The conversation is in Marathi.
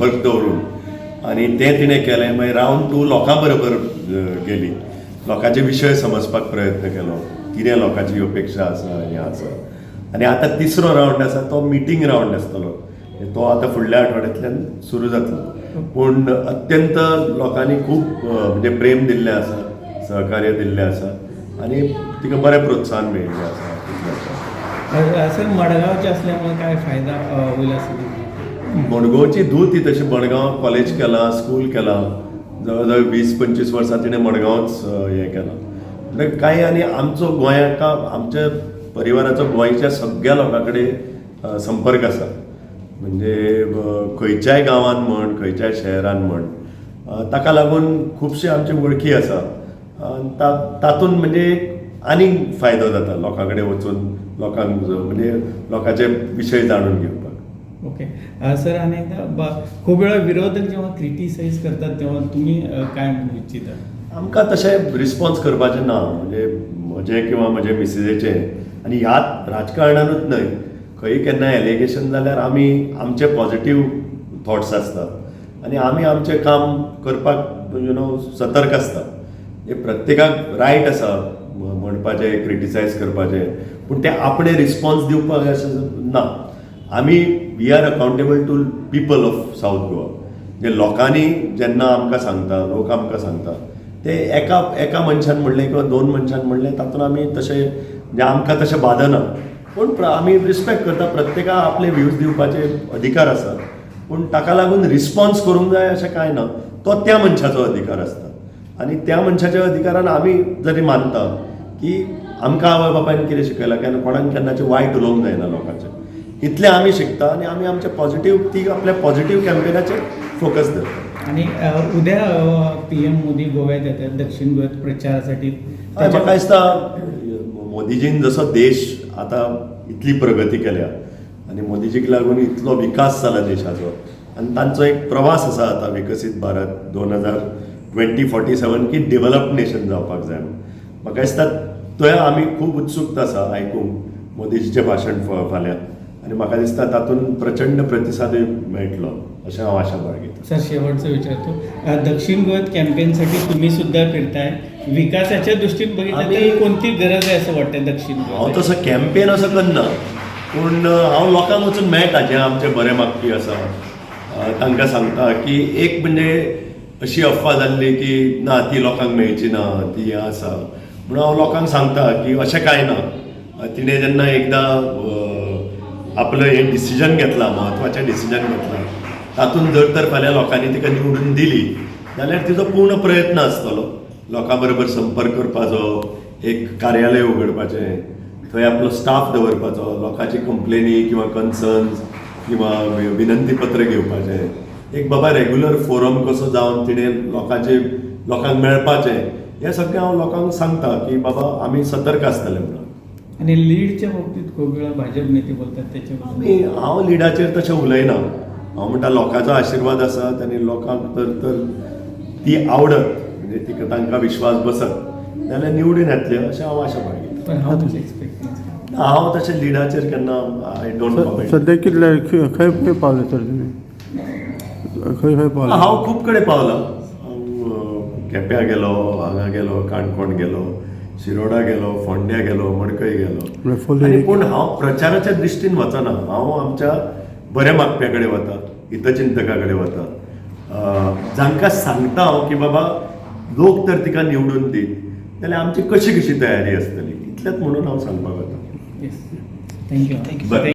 संपर्क दवरून आनी तें तिणें केलें मागीर रावन तूं लोकां बरोबर गेली. लोकांचे विशय समजपाक प्रयत्न केलो. कितें लोकांची अपेक्षा आसा हें आसा आनी आतां तिसरो रावंड आसा तो मिटींग रावंड आसतलो तो आतां फुडल्या आठवड्यांतल्यान सुरू जातलो पूण अत्यंत लोकांनी खूब म्हणजे प्रेम दिल्लें आसा सहकार्य दिल्लें आसा. आनी तिका बरें प्रोत्साहन मेळिल्लें आसा. सर मडगावचे असल्यामुळे काय फायदा होईल असं? मडगांवची धूत ती तशी मडगांव कॉलेज केला स्कूल केला. जवळजवळ वीस पंचवीस वर्सां तिणें मडगांवच हें केलां. म्हणजे कांय आनी आमचो गोंयाक आमच्या परिवाराचो गोंयच्या सगळ्या लोकां कडेन संपर्क आसा म्हणजे खंयच्याय गांवांत म्हण खंयच्याय शहरान म्हण. ताका लागून खुबशे आमचे वळखी आसा ता- तातूंत म्हणजे आनीक फायदो जाता लोकां कडेन वचून लोकांक जो- म्हणजे लोकांचे विशय जाणून घेवपाक ओके सर आणि एकदा ब- खूप वेळा विरोधक जेव्हा क्रिटिसाइज करतात तेव्हा तुम्ही काय म्हणू इच्छिता? आमकां तशें रिस्पॉन्स करपाचें ना म्हणजे म्हजें किंवा म्हजे मिसेजेचें आनी ह्याच राजकारणानूच न्हय खंय केन्ना एलिगेशन जाल्यार आमी आमचे पॉझिटीव थॉट्स आसतात आनी आमी आमचें काम करपाक यु नो सतर्क आसता. हे प्रत्येकाक रायट आसा म्हणपाचें क्रिटिसायज करपाचें पूण ते आपणे रिस्पॉन्स दिवपाक अशें ना. आमी we are accountable to people of south Goa म्हणजे लोकांनी जेन्ना आमकां सांगता लोक आमकां सांगता ते एका एका मनशान म्हणलें किंवा दोन मनशान म्हणलें तातूंत आमी तशें म्हणजे आमकां तशें बाधना पूण आमी रिस्पेक्ट करता प्रत्येकाक आपले व्ह्यूज दिवपाचे अधिकार आसा पूण ताका लागून रिस्पॉन्स करूंक जाय अशें कांय ना तो त्या मनशाचो अधिकार आसता. आनी त्या मनशाच्या अधिकारान आमी जरी मानता की आमकां आवय बापायन कितें शिकयलां केन्ना कोणाक केन्नाचें वायट उलोवंक जायना लोकांचें. इतलें आमी शिकता आनी आमी आमचे पॉझिटीव ती आपल्या पॉझिटीव कॅम्पेनाचेर फोकस धरता आणि उद्या पी एम मोदी गोव्यात येतात दक्षिण गोव्यात प्रचारासाठी. म्हाका दिसता मोदीजीन जसो देश आतां इतली प्रगती केल्या आनी मोदीजीक लागून इतलो विकास जाला देशाचो. आनी तांचो एक प्रवास आसा आतां विकसीत भारत दोन हजार ट्वेंटी फोर्टी सेवन की डेव्हलप नेशन जावपाक जाय. म्हाका दिसता थंय आमी खूब उत्सुकता आसा आयकूंक मोदीजीचें भाशण फाल्यां. आनी म्हाका दिसता तातूंत प्रचंड प्रतिसादूय मेळटलो अशें हांव आशा बाळगितां. सर शेवटचं विचारतो दक्षिण गोव्यात कॅम्पेनसाठी तुम्ही सुद्धा फिरताय. विकासाच्या दृष्टीने बघितलं तर कोणती गरज आहे असं वाटतं दक्षिण हांव तसो कॅम्पेन असो करना पूण हांव लोकांक वचून मेळटा जे आमचे बरे मागपी आसा तांकां सांगता की एक म्हणजे अशी अफवा जाल्ली की ना ती लोकांक मेळची ना ती हें आसा म्हणून हांव लोकांक सांगता की अशें कांय ना. तिणें जेन्ना एकदां आपलं हें डिसिजन घेतला म्हत्वाचें डिसिजन घेतलां. तातूंत जर तर फाल्यां लोकांनी तिका निवडून दिली. जाल्यार तिचो पूर्ण प्रयत्न आसतलो लोकां बरोबर संपर्क करपाचो एक कार्यालय उगडपाचें थंय आपलो स्टाफ दवरपाचो लोकांची कंप्लेनी किंवा कन्सर्न्स किंवा विनंती पत्र घेवपाचें. एक बाबा रेग्युलर फोरम कसो जावन तिणें लोकांचे लोकांक मेळपाचें हें सगळें हांव लोकांक सांगता की बाबा आमी सतर्क आसतले म्हणून. आणि लीडच्या बाबतीत खूप वेळा भाजप नेते बोलतात त्याच्याबद्दल. हांव लिडाचेर तशें उलयना हांव म्हणटा लोकांचो आशिर्वाद आसा तांणी लोकांक तर तर ती आवडत म्हणजे तिका तांकां विश्वास बसत जाल्यार निवडून येतले अशें हांव आशा बाळगितां पण हांव तशें लिडाचेर केन्ना आय डोंट स- कमेंट सध्या कितले खंय खंय पावले सर तुमी खंय खंय पावले? हांव खूब कडेन पावला. हांव केप्यां गेलो हांगा गेलो काणकोण गेलो शिरोडा गेलो फोंड्या गेलो मडकय गेलो. आनी पूण हांव प्रचाराच्या दृश्टीन वचना हांव आमच्या बऱ्या मागप्या कडेन वता हितचिंतका कडेन वता जांकां सांगता हांव की बाबा लोक तर तिका निवडून दी जाल्यार आमची कशी कशी तयारी आसतली इतलेंच म्हणून हांव सांगपाक वता येस थँक्यू बरें.